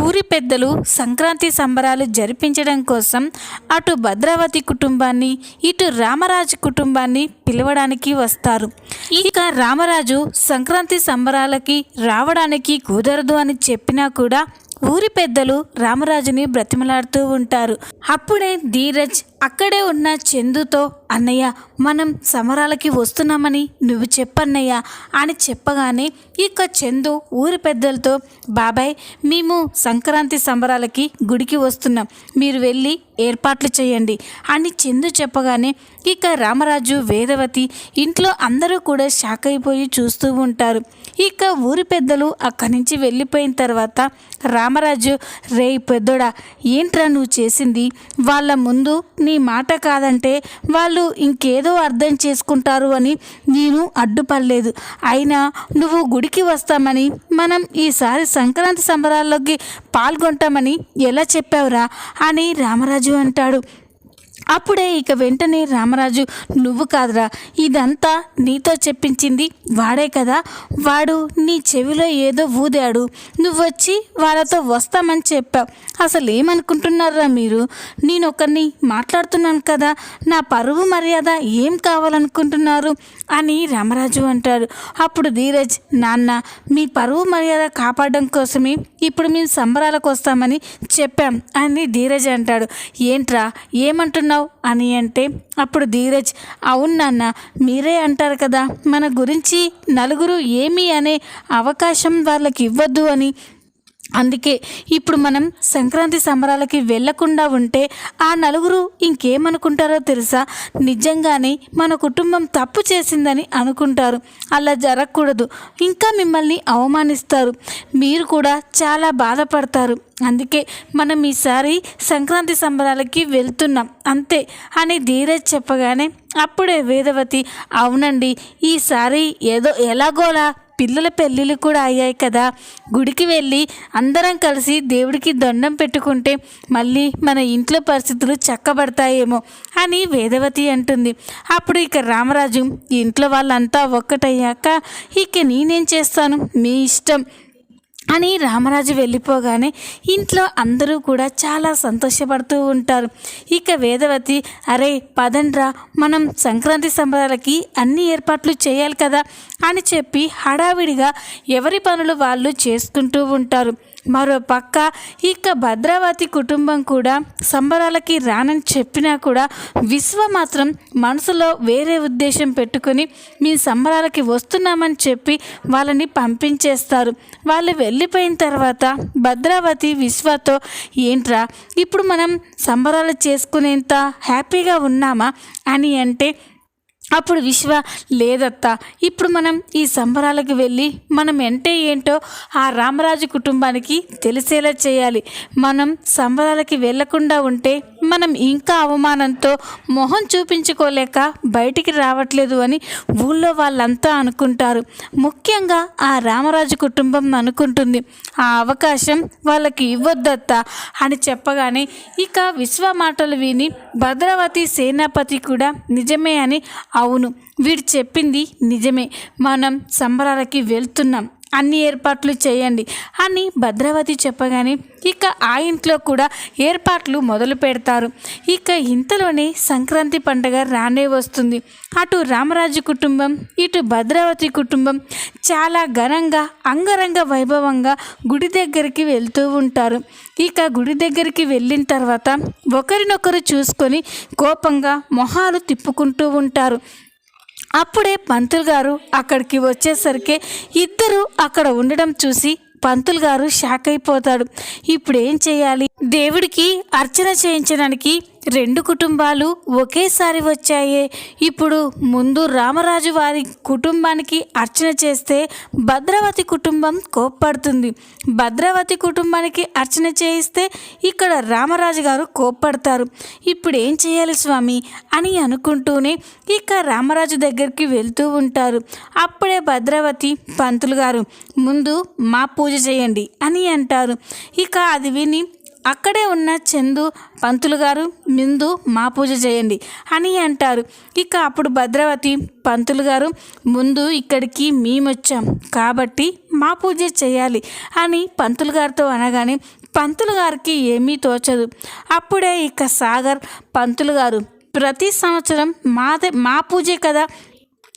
ఊరి పెద్దలు సంక్రాంతి సంబరాలు జరిపించడం కోసం అటు భద్రావతి కుటుంబాన్ని ఇటు రామరాజు కుటుంబాన్ని పిలవడానికి వస్తారు. ఇక రామరాజు సంక్రాంతి సంబరాలకి రావడానికి కుదరదు అని చెప్పినా కూడా ఊరి పెద్దలు రామరాజుని బ్రతిమలాడుతూ ఉంటారు. అప్పుడే ధీరజ్ అక్కడే ఉన్న చందుతో అన్నయ్య మనం సమరాలకి వస్తున్నామని నువ్వు చెప్పన్నయ్య అని చెప్పగానే ఇక చందు ఊరి పెద్దలతో బాబాయ్ మేము సంక్రాంతి సంబరాలకి గుడికి వస్తున్నాం. మీరు వెళ్ళి ఏర్పాట్లు చేయండి అని చందు చెప్పగానే ఇక రామరాజు వేదవతి ఇంట్లో అందరూ కూడా షాక్ అయిపోయి చూస్తూ ఉంటారు. ఇక ఊరి పెద్దలు అక్కడి నుంచి వెళ్ళిపోయిన తర్వాత రామరాజు రే పెద్దోడా ఏంట్రా నువ్వు చేసింది? వాళ్ళ ముందు నీ మాట కాదంటే వాళ్ళు ఇంకేదో అర్థం చేసుకుంటారు అని నేను అడ్డుపడలేదు. అయినా నువ్వు గుడికి వస్తామని మనం ఈసారి సంక్రాంతి సంబరాల్లోకి పాల్గొంటామని ఎలా చెప్పావురా? అని రామరాజు అంటాడు. అప్పుడే ఇక వెంటనే రామరాజు నువ్వు కాదురా ఇదంతా నీతో చెప్పించింది వాడే కదా. వాడు నీ చెవిలో ఏదో ఊదాడు. నువ్వు వచ్చి వాళ్ళతో వస్తామని చెప్పావు. అసలు ఏమనుకుంటున్నారా మీరు? నేను ఒకరిని మాట్లాడుతున్నాను కదా. నా పరువు మర్యాద ఏం కావాలనుకుంటున్నారు? అని రామరాజు అంటాడు. అప్పుడు ధీరజ్ నాన్న మీ పరువు మర్యాద కాపాడడం కోసమే ఇప్పుడు మేము సంబరాలకు వస్తామని చెప్పాం అని ధీరజ్ అంటాడు. ఏంట్రా అంటున్నావు అని అంటే అప్పుడు ధీరజ్ అవును నాన్న మీరే అంటారు కదా మన గురించి నలుగురు ఏమి అనే అవకాశం వాళ్ళకి ఇవ్వద్దు అని అందుకే ఇప్పుడు మనం సంక్రాంతి సంబరాలకి వెళ్ళకుండా ఉంటే ఆ నలుగురు ఇంకేమనుకుంటారో తెలుసా? నిజంగానే మన కుటుంబం తప్పు చేసిందని అనుకుంటారు. అలా జరగకూడదు. ఇంకా మిమ్మల్ని అవమానిస్తారు. మీరు కూడా చాలా బాధపడతారు. అందుకే మనం ఈసారి సంక్రాంతి సంబరాలకి వెళ్తున్నాం. అంతే. అని ధీరజ్ చెప్పగానే అప్పుడే వేదవతి అవునండి. ఈసారి ఏదో ఎలాగోలా పిల్లల పెళ్ళిళ్ళు కూడా అయ్యాయి కదా. గుడికి వెళ్ళి అందరం కలిసి దేవుడికి దండం పెట్టుకుంటే మళ్ళీ మన ఇంట్లో పరిస్థితులు చక్కబడతాయేమో అని వేదవతి అంటుంది. అప్పుడు ఇక రామరాజు ఇంట్లో వాళ్ళంతా ఒక్కటయ్యాక ఇక నేనేం చేస్తాను? మీ ఇష్టం. అని రామరాజు వెళ్ళిపోగానే ఇంట్లో అందరూ కూడా చాలా సంతోషపడుతూ ఉంటారు. ఇక వేదవతి అరే పదండ్రా మనం సంక్రాంతి సంబరాలకి అన్ని ఏర్పాట్లు చేయాలి కదా అని చెప్పి హడావిడిగా ఎవరి పనులు వాళ్ళు చేసుకుంటూ ఉంటారు. మరో పక్క ఇక భద్రావతి కుటుంబం కూడా సంబరాలకి రానని చెప్పినా కూడా విశ్వ మాత్రం మనసులో వేరే ఉద్దేశం పెట్టుకొని మీ సంబరాలకి వస్తున్నామని చెప్పి వాళ్ళని పంపించేస్తారు. వాళ్ళు వెళ్ళిపోయిన తర్వాత భద్రావతి విశ్వతో ఏంట్రా ఇప్పుడు మనం సంబరాలు చేసుకునేంత హ్యాపీగా ఉన్నామా అని అంటే అప్పుడు విశ్వ లేదత్తా ఇప్పుడు మనం ఈ సంబరాలకు వెళ్ళి మనం అంటే ఏంటో ఆ రామరాజు కుటుంబానికి తెలిసేలా చేయాలి. మనం సంబరాలకి వెళ్ళకుండా ఉంటే మనం ఇంకా అవమానంతో మొహం చూపించుకోలేక బయటికి రావట్లేదు అని ఊళ్ళో వాళ్ళంతా అనుకుంటారు. ముఖ్యంగా ఆ రామరాజు కుటుంబం అనుకుంటుంది. ఆ అవకాశం వాళ్ళకి ఇవ్వద్దత్త అని చెప్పగానే ఇక విశ్వ మాటలు విని భద్రావతి సేనాపతి కూడా నిజమే అని అవును. వీడు చెప్పింది నిజమే. మనం సంబరాలకి వెళ్తున్నాం. అన్ని ఏర్పాట్లు చేయండి అని భద్రావతి చెప్పగానే ఇక ఆ ఇంట్లో కూడా ఏర్పాట్లు మొదలు పెడతారు. ఇక ఇంతలోనే సంక్రాంతి పండుగ రానే వస్తుంది. అటు రామరాజు కుటుంబం ఇటు భద్రావతి కుటుంబం చాలా ఘనంగా అంగరంగ వైభవంగా గుడి దగ్గరికి వెళ్తూ ఉంటారు. ఇక గుడి దగ్గరికి వెళ్ళిన తర్వాత ఒకరినొకరు చూసుకొని కోపంగా మొహాలు తిప్పుకుంటూ ఉంటారు. అప్పుడే పంతులు గారు అక్కడికి వచ్చేసరికి ఇద్దరు అక్కడ ఉండడం చూసి పంతులు గారు షాక్ అయిపోతాడు ఇప్పుడు ఏం చేయాలి? దేవుడికి అర్చన చేయించడానికి రెండు కుటుంబాలు ఒకేసారి వచ్చాయే. ఇప్పుడు ముందు రామరాజు వారి కుటుంబానికి అర్చన చేస్తే భద్రావతి కుటుంబం కోప్పడుతుంది. భద్రావతి కుటుంబానికి అర్చన చేయిస్తే ఇక్కడ రామరాజు గారు కోప్పడతారు. ఇప్పుడు ఏం చేయాలి స్వామి? అని అనుకుంటూనే ఇక రామరాజు దగ్గరికి వెళ్తూ ఉంటారు. అప్పుడే భద్రావతి పంతులు గారు ముందు మా పూజ చేయండి అని అంటారు. ఇక అది విని అక్కడే ఉన్న చందు పంతులు గారు ముందు మా పూజ చేయండి అని అంటారు. ఇక అప్పుడు భద్రవతి పంతులు గారు ముందు ఇక్కడికి మేమొచ్చాం కాబట్టి మా పూజ చేయాలి అని పంతులు గారితో అనగానే పంతులు గారికి ఏమీ తోచదు. అప్పుడే ఇక సాగర్ పంతులు గారు ప్రతి సంవత్సరం మాదే మా పూజే కదా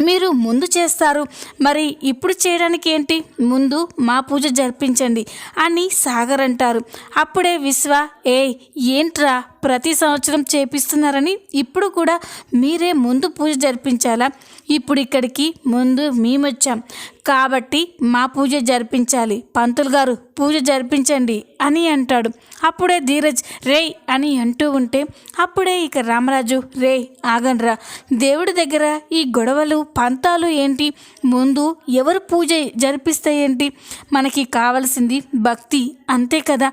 మీరు ముందు చేస్తారు. మరి ఇప్పుడు చేయడానికి ఏంటి? ముందు మా పూజ జరిపించండి అని సాగర్ అంటారు. అప్పుడే విశ్వ ఏ ఏంట్రా? ప్రతి సంవత్సరం చేపిస్తున్నారని ఇప్పుడు కూడా మీరే ముందు పూజ జరిపించాలా? ఇప్పుడు ఇక్కడికి ముందు మేమొచ్చాం. కాబట్టి మా పూజ జరిపించాలి. పంతులు గారు పూజ జరిపించండి అని అంటాడు. అప్పుడే ధీరజ్ రేయ్ అని అంటూ ఉంటే అప్పుడే ఇక రామరాజు రే ఆగండ్రా. దేవుడి దగ్గర ఈ గొడవలు పంతాలు ఏంటి? ముందు ఎవరు పూజ జరిపిస్తే ఏంటి? మనకి కావలసింది భక్తి అంతే కదా?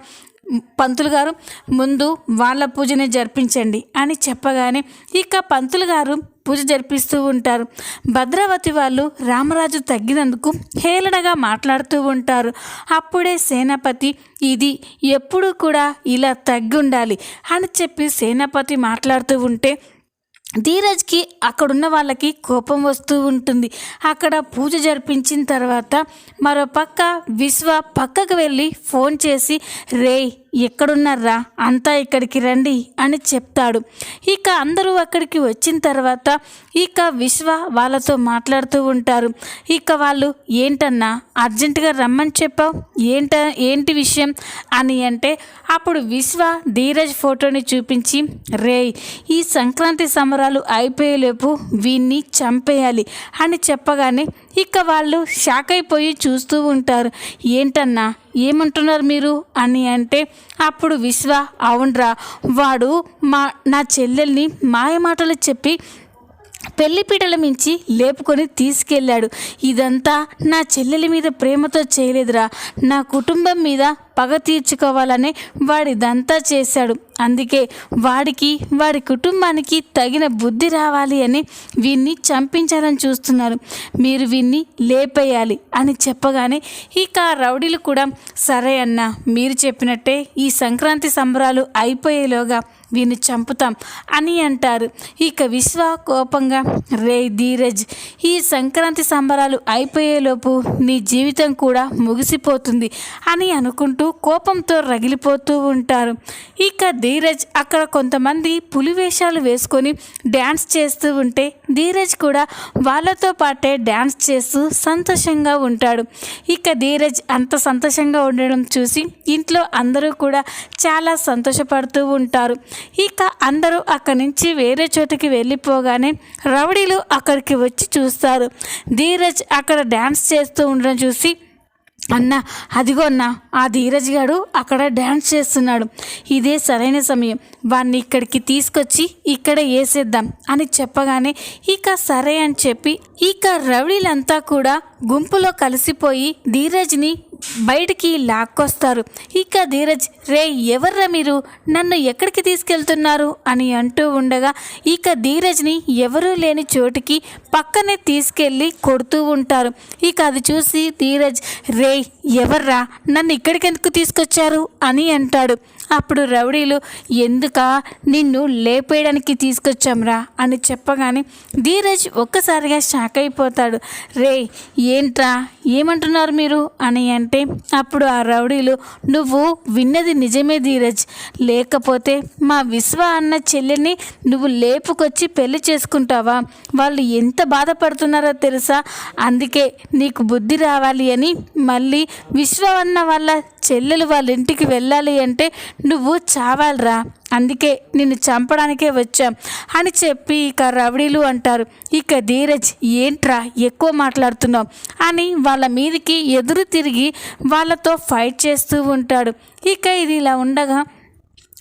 పంతులు గారు ముందు వాళ్ళ పూజని జరిపించండి అని చెప్పగానే ఇక పంతులు గారు పూజ జరిపిస్తూ ఉంటారు. భద్రావతి వాళ్ళు రామరాజు తగ్గినందుకు హేళనగా మాట్లాడుతూ ఉంటారు. అప్పుడే సేనాపతి ఇది ఎప్పుడు కూడా ఇలా తగ్గి ఉండాలి అని చెప్పి సేనాపతి మాట్లాడుతూ ఉంటే ధీరజ్కి అక్కడున్న వాళ్ళకి కోపం వస్తూ ఉంటుంది. అక్కడ పూజ జరిపించిన తర్వాత మరో పక్క విశ్వ పక్కకు వెళ్ళి ఫోన్ చేసి రేయ్ ఎక్కడున్నారా? అంతా ఇక్కడికి రండి అని చెప్తాడు. ఇక అందరూ అక్కడికి వచ్చిన తర్వాత ఇక విశ్వ వాళ్ళతో మాట్లాడుతూ ఉంటారు. ఇక వాళ్ళు ఏంటన్నా అర్జెంటుగా రమ్మని చెప్పావు? ఏంట ఏంటి విషయం? అని అంటే అప్పుడు విశ్వ ధీరజ్ ఫోటోని చూపించి రేయ్ ఈ సంక్రాంతి సంబరాలు అయిపోయేలోపు వీన్ని చంపేయాలి అని చెప్పగానే ఇక వాళ్ళు షాక్ అయిపోయి చూస్తూ ఉంటారు. ఏంటన్నా ఏమంటున్నారు మీరు? అని అంటే అప్పుడు విశ్వ అవునరా వాడు మా నా చెల్లెల్ని మాయమాటలు చెప్పి పెళ్ళిపీటల మించి లేపుకొని తీసుకెళ్ళాడు. ఇదంతా నా చెల్లెలి మీద ప్రేమతో చేయలేదురా. నా కుటుంబం మీద పగ తీర్చుకోవాలని వాడిదంతా చేశాడు. అందుకే వాడికి వాడి కుటుంబానికి తగిన బుద్ధి రావాలి అని వీన్ని చంపించాలని చూస్తున్నారు. మీరు వీన్ని లేపేయాలి అని చెప్పగానే ఇక ఆ రౌడీలు కూడా సరే అన్న మీరు చెప్పినట్టే ఈ సంక్రాంతి సంబరాలు అయిపోయేలోగా వీన్ని చంపుతాం అని అంటారు. ఇక విశ్వ కోపంగా రే ధీరజ్ ఈ సంక్రాంతి సంబరాలు అయిపోయేలోపు నీ జీవితం కూడా ముగిసిపోతుంది అని అనుకుంటూ కోపంతో రగిలిపోతూ ఉంటారు. ఇక ధీరజ్ అక్కడ కొంతమంది పులివేషాలు వేసుకొని డ్యాన్స్ చేస్తూ ఉంటే ధీరజ్ కూడా వాళ్ళతో పాటే డ్యాన్స్ చేస్తూ సంతోషంగా ఉంటాడు. ఇక ధీరజ్ అంత సంతోషంగా ఉండడం చూసి ఇంట్లో అందరూ కూడా చాలా సంతోషపడుతూ ఉంటారు. ఇక అందరూ అక్కడి నుంచి వేరే చోటికి వెళ్ళిపోగానే రౌడీలు అక్కడికి వచ్చి చూస్తారు. ధీరజ్ అక్కడ డ్యాన్స్ చేస్తూ ఉండడం చూసి అన్న అదిగో అన్న ఆ ధీరజ్ గారు అక్కడ డ్యాన్స్ చేస్తున్నాడు. ఇదే సరైన సమయం. వాడిని ఇక్కడికి తీసుకొచ్చి ఇక్కడ వేసేద్దాం అని చెప్పగానే ఇక సరే అని చెప్పి ఇక రౌడీలంతా కూడా గుంపులో కలిసిపోయి ధీరజ్ని బయటికి లాక్కొస్తారు. ఇక ధీరజ్ రే ఎవర్రా మీరు? నన్ను ఎక్కడికి తీసుకెళ్తున్నారు? అని అంటూ ఉండగా ఇక ధీరజ్ని ఎవరూ లేని చోటికి పక్కనే తీసుకెళ్ళి కొడుతూ ఉంటారు. ఇక అది చూసి ధీరజ్ రే ఎవర్రా? నన్ను ఇక్కడికి ఎందుకు తీసుకొచ్చారు? అని అంటాడు. అప్పుడు రౌడీలు ఎందుక? నిన్ను లేపేయడానికి తీసుకొచ్చాంరా? అని చెప్పగానే ధీరజ్ ఒక్కసారిగా షాక్ అయిపోతాడు. రే ఏంట్రా? ఏమంటున్నారు మీరు? అని అంటే అప్పుడు ఆ రౌడీలు నువ్వు విన్నది నిజమే ధీరజ్. లేకపోతే మా విశ్వ అన్న చెల్లెని నువ్వు లేపుకొచ్చి పెళ్ళి చేసుకుంటావా? వాళ్ళు ఎంత బాధపడుతున్నారో తెలుసా? అందుకే నీకు బుద్ధి రావాలి అని మళ్ళీ విశ్వ అన్న వాళ్ళ చెల్లెలు వాళ్ళ ఇంటికి వెళ్ళాలి అంటే నువ్వు చావాలిరా. అందుకే నిన్ను చంపడానికే వచ్చాం అని చెప్పి ఇక రవడీలు అంటారు. ఇక ధీరజ్ ఏంట్రా ఎక్కువ మాట్లాడుతున్నావు? అని వాళ్ళ మీదకి ఎదురు తిరిగి వాళ్ళతో ఫైట్ చేస్తూ ఉంటాడు. ఇక ఇది ఇలా ఉండగా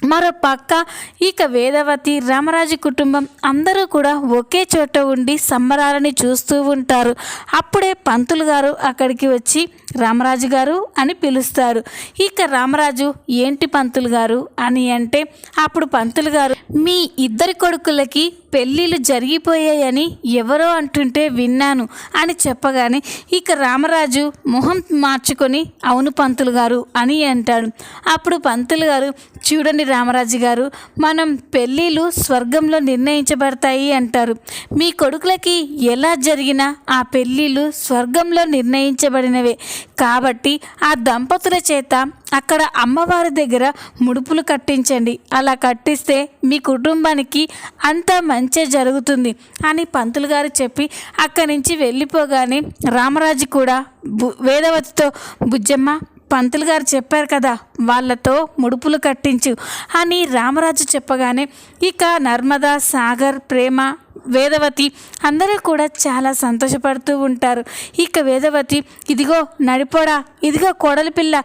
మరో పక్క ఇక వేదవతి రామరాజు కుటుంబం అందరూ కూడా ఒకే చోట ఉండి సంబరాలని చూస్తూ ఉంటారు. అప్పుడే పంతులు గారు అక్కడికి వచ్చి రామరాజు గారు అని పిలుస్తారు. ఇక రామరాజు ఏంటి పంతులు గారు? అని అంటే అప్పుడు పంతులు గారు మీ ఇద్దరి కొడుకులకి పెళ్ళిళ్ళు జరిగిపోయాయని ఎవరో అంటుంటే విన్నాను అని చెప్పగానే ఇక రామరాజు మొహం మార్చుకొని అవును పంతులు గారు అని అంటాడు. అప్పుడు పంతులు గారు చూడండి రామరాజు గారు మనం పెళ్ళిళ్ళు స్వర్గంలో నిర్ణయించబడతాయి అంటారు. మీ కొడుకులకి ఎలా జరిగినా ఆ పెళ్ళిళ్ళు స్వర్గంలో నిర్ణయించబడినవే. కాబట్టి ఆ దంపతుల చేత అక్కడ అమ్మవారి దగ్గర ముడుపులు కట్టించండి. అలా కట్టిస్తే మీ కుటుంబానికి అంతా మంచి జరుగుతుంది అని పంతులు గారు చెప్పి అక్కడి నుంచి వెళ్ళిపోగానే రామరాజు కూడా బు- వేదవతితో బుజ్జమ్మ పంతులు గారు చెప్పారు కదా వాళ్ళతో ముడుపులు కట్టించు అని రామరాజు చెప్పగానే ఇక నర్మదా సాగర్ ప్రేమ వేదవతి అందరూ కూడా చాలా సంతోషపడుతూ ఉంటారు. ఇక వేదవతి ఇదిగో నడిపోడా ఇదిగో కోడలి పిల్ల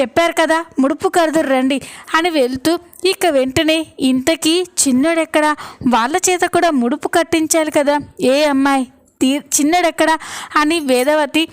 చెప్పారు కదా ముడుపు కరుదురు రండి అని వెళ్తూ ఇక వెంటనే ఇంతకీ చిన్నోడెక్కడ? వాళ్ళ చేత కూడా ముడుపు కట్టించాలి కదా ఏ అమ్మాయి? తీ చిన్నడెక్కడ? అని వేదవతి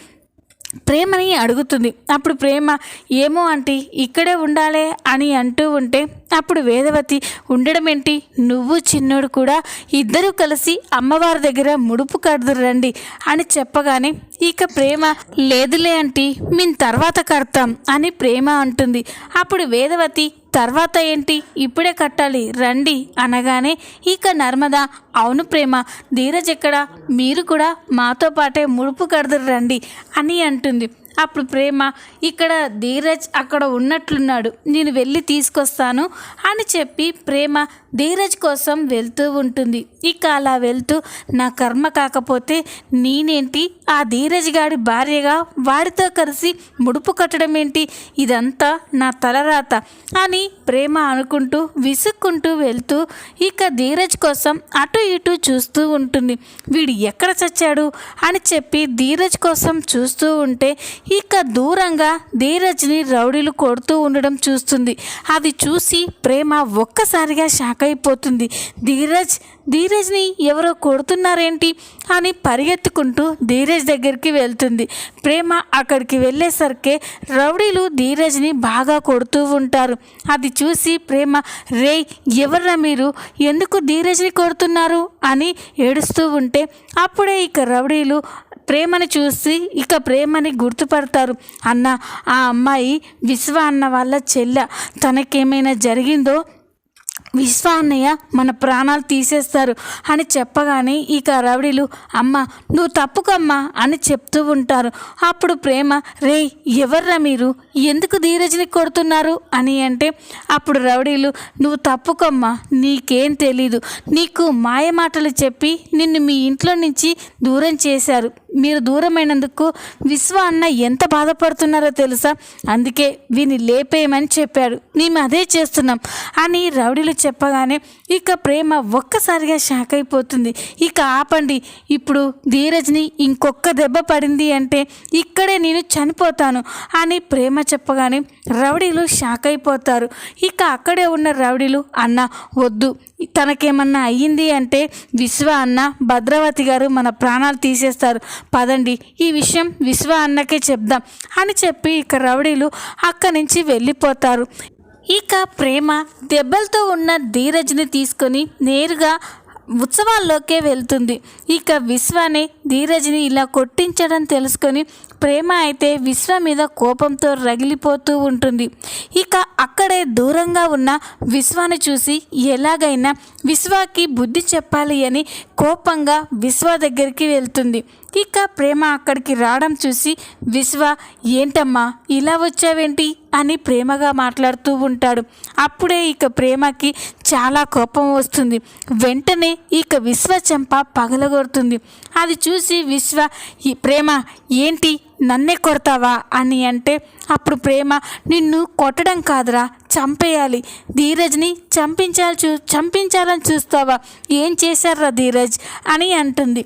ప్రేమని అడుగుతుంది. అప్పుడు ప్రేమ ఏమో అంటే ఇక్కడే ఉండాలే అని అంటూ ఉంటే అప్పుడు వేదవతి ఉండడం ఏంటి నువ్వు చిన్నోడు కూడా ఇద్దరూ కలిసి అమ్మవారి దగ్గర ముడుపు కడుదురు రండి అని చెప్పగానే ఇక ప్రేమ లేదులే అంటే మేము తర్వాత కడతాం అని ప్రేమ అంటుంది. అప్పుడు వేదవతి తర్వాత ఏంటి? ఇప్పుడే కట్టాలి. రండి అనగానే ఇక నర్మద అవును ప్రేమ ధీరజ్ ఎక్కడ? మీరు కూడా మాతో పాటే ముడుపు కడదురు రండి అని అంటుంది. అప్పుడు ప్రేమ ఇక్కడ ధీరజ్ అక్కడ ఉన్నట్లున్నాడు నేను వెళ్ళి తీసుకొస్తాను అని చెప్పి ప్రేమ ధీరజ్ కోసం వెళ్తూ ఉంటుంది. ఇక అలా వెళ్తూ నా కర్మ కాకపోతే నేనేంటి? ఆ ధీరజ్ గాడి భార్యగా వాడితో కలిసి ముడుపు కట్టడం ఏంటి? ఇదంతా నా తలరాత అని ప్రేమ అనుకుంటూ విసుక్కుంటూ వెళ్తూ ఇక ధీరజ్ కోసం అటు ఇటు చూస్తూ ఉంటుంది. వీడు ఎక్కడ చచ్చాడు? అని చెప్పి ధీరజ్ కోసం చూస్తూ ఉంటే ఇక దూరంగా ధీరజ్ని రౌడీలు కొడుతూ ఉండడం చూస్తుంది. అది చూసి ప్రేమ ఒక్కసారిగా షాక్ అయిపోతుంది. ధీరజ్ ధీరజ్ని ఎవరో కొడుతున్నారేంటి అని పరిగెత్తుకుంటూ ధీరజ్ దగ్గరికి వెళ్తుంది. ప్రేమ అక్కడికి వెళ్ళేసరికి రౌడీలు ధీరజ్ని బాగా కొడుతూ ఉంటారు. అది చూసి ప్రేమ రే ఎవర్రా మీరు? ఎందుకు ధీరజ్ని కొడుతున్నారు? అని ఏడుస్తూ ఉంటే అప్పుడే ఇక రౌడీలు ప్రేమని చూసి ఇక ప్రేమని గుర్తుపడతారు. అన్న ఆ అమ్మాయి విశ్వ అన్న వాళ్ళ చెల్లె. తనకేమైనా జరిగిందో విశ్వ అన్నయ్య మన ప్రాణాలు తీసేస్తారు అని చెప్పగానే ఇక రౌడీలు అమ్మ నువ్వు తప్పుకమ్మా అని చెప్తూ ఉంటారు. అప్పుడు ప్రేమ రే ఎవర్రా మీరు? ఎందుకు ధీరజ్ని కొడుతున్నారు? అని అంటే అప్పుడు రౌడీలు నువ్వు తప్పుకమ్మా నీకేం తెలీదు. నీకు మాయ మాటలు చెప్పి నిన్ను మీ ఇంట్లో నుంచి దూరం చేశారు. మీరు దూరమైనందుకు విశ్వ అన్న ఎంత బాధపడుతున్నారో తెలుసా? అందుకే వీని లేపేయమని చెప్పాడు. మేము అదే చేస్తున్నాం అని రౌడీలు చెప్పగానే ఇక ప్రేమ ఒక్కసారిగా షాక్ అయిపోతుంది. ఇక ఆపండి. ఇప్పుడు ధీరజ్ని ఇంకొక దెబ్బ పడింది అంటే ఇక్కడే నేను చనిపోతాను అని ప్రేమ చెప్పగానే రౌడీలు షాక్ అయిపోతారు. ఇక అక్కడే ఉన్న రౌడీలు అన్న వద్దు. తనకేమన్నా అయ్యింది అంటే విశ్వ అన్న భద్రావతి గారు మన ప్రాణాలు తీసేస్తారు. పదండి. ఈ విషయం విశ్వ అన్నకే చెప్దాం అని చెప్పి ఇక రౌడీలు అక్కడి నుంచి వెళ్ళిపోతారు. ఇక ప్రేమ దెబ్బలతో ఉన్న ధీరజ్ని తీసుకొని నేరుగా ఉత్సవాల్లోకే వెళ్తుంది. ఇక విశ్వాని ధీరజ్ని ఇలా కొట్టించడం తెలుసుకొని ప్రేమ అయితే విశ్వ మీద కోపంతో రగిలిపోతూ ఉంటుంది. ఇక అక్కడే దూరంగా ఉన్న విశ్వాన్ని చూసి ఎలాగైనా విశ్వాకి బుద్ధి చెప్పాలి అని కోపంగా విశ్వ దగ్గరికి వెళ్తుంది. ఇక ప్రేమ అక్కడికి రావడం చూసి విశ్వ ఏంటమ్మా ఇలా వచ్చావేంటి? అని ప్రేమగా మాట్లాడుతూ ఉంటాడు. అప్పుడే ఇక ప్రేమకి చాలా కోపం వస్తుంది. వెంటనే ఇక విశ్వ చెంప పగలగొడుతుంది. అది చూసి విశ్వ ఈ ప్రేమ ఏంటి? నన్నే కొడతావా? అని అంటే అప్పుడు ప్రేమ నిన్ను కొట్టడం కాదురా చంపేయాలి. ధీరజ్ని చంపించాలి చూ చంపించాలని చూస్తావా? ఏం చేశారా ధీరజ్? అని అంటుంది.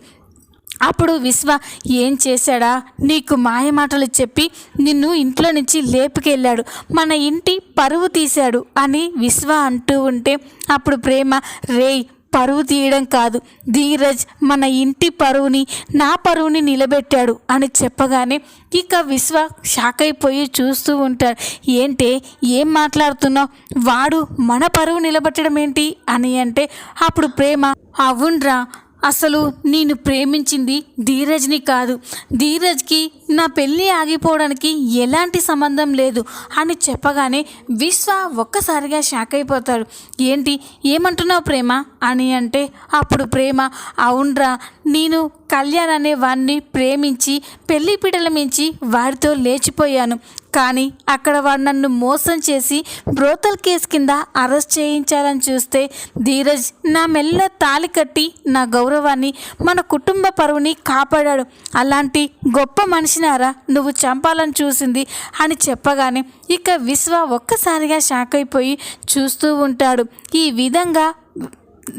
అప్పుడు విశ్వ ఏం చేశాడా? నీకు మాయమాటలు చెప్పి నిన్ను ఇంట్లో నుంచి లేపుకెళ్ళాడు. మన ఇంటి పరువు తీశాడు అని విశ్వ అంటూ ఉంటే అప్పుడు ప్రేమ రేయ్ పరువు తీయడం కాదు. ధీరజ్ మన ఇంటి పరువుని నా పరువుని నిలబెట్టాడు అని చెప్పగానే ఇక విశ్వ షాక్ అయిపోయి చూస్తూ ఉంటాడు. ఏంటే ఏం మాట్లాడుతున్నావు? వాడు మన పరువు నిలబెట్టడం ఏంటి? అని అంటే అప్పుడు ప్రేమ అవునరా అసలు నేను ప్రేమించింది ధీరజ్ని కాదు. ధీరజ్కి నా పెళ్ళి ఆగిపోవడానికి ఎలాంటి సంబంధం లేదు అని చెప్పగానే విశ్వ ఒక్కసారిగా షాక్ అయిపోతాడు. ఏంటి ఏమంటున్నావు ప్రేమ? అని అంటే అప్పుడు ప్రేమ అవునరా నేను కళ్యాణ్ అనే వాడిని ప్రేమించి పెళ్ళి పీటల మించి వాడితో లేచిపోయాను. కానీ అక్కడ వాడు నన్ను మోసం చేసి బ్రోతల్ కేసు కింద అరెస్ట్ చేయించాలని చూస్తే ధీరజ్ నా మెల్ల తాలి కట్టి నా గౌరవాన్ని మన కుటుంబ పరువుని కాపాడాడు. అలాంటి గొప్ప మనిషినారా నువ్వు చంపాలని చూసింది అని చెప్పగానే ఇక విశ్వ ఒక్కసారిగా షాక్ అయిపోయి చూస్తూ ఉంటాడు. ఈ విధంగా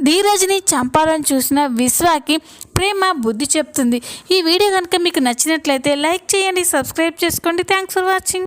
ధీరజ్ని చంపాలని చూసిన విశ్వాకి ప్రేమ బుద్ధి చెప్తుంది. ఈ వీడియో కనుక మీకు నచ్చినట్లయితే లైక్ చేయండి సబ్స్క్రైబ్ చేసుకోండి. Thanks for watching.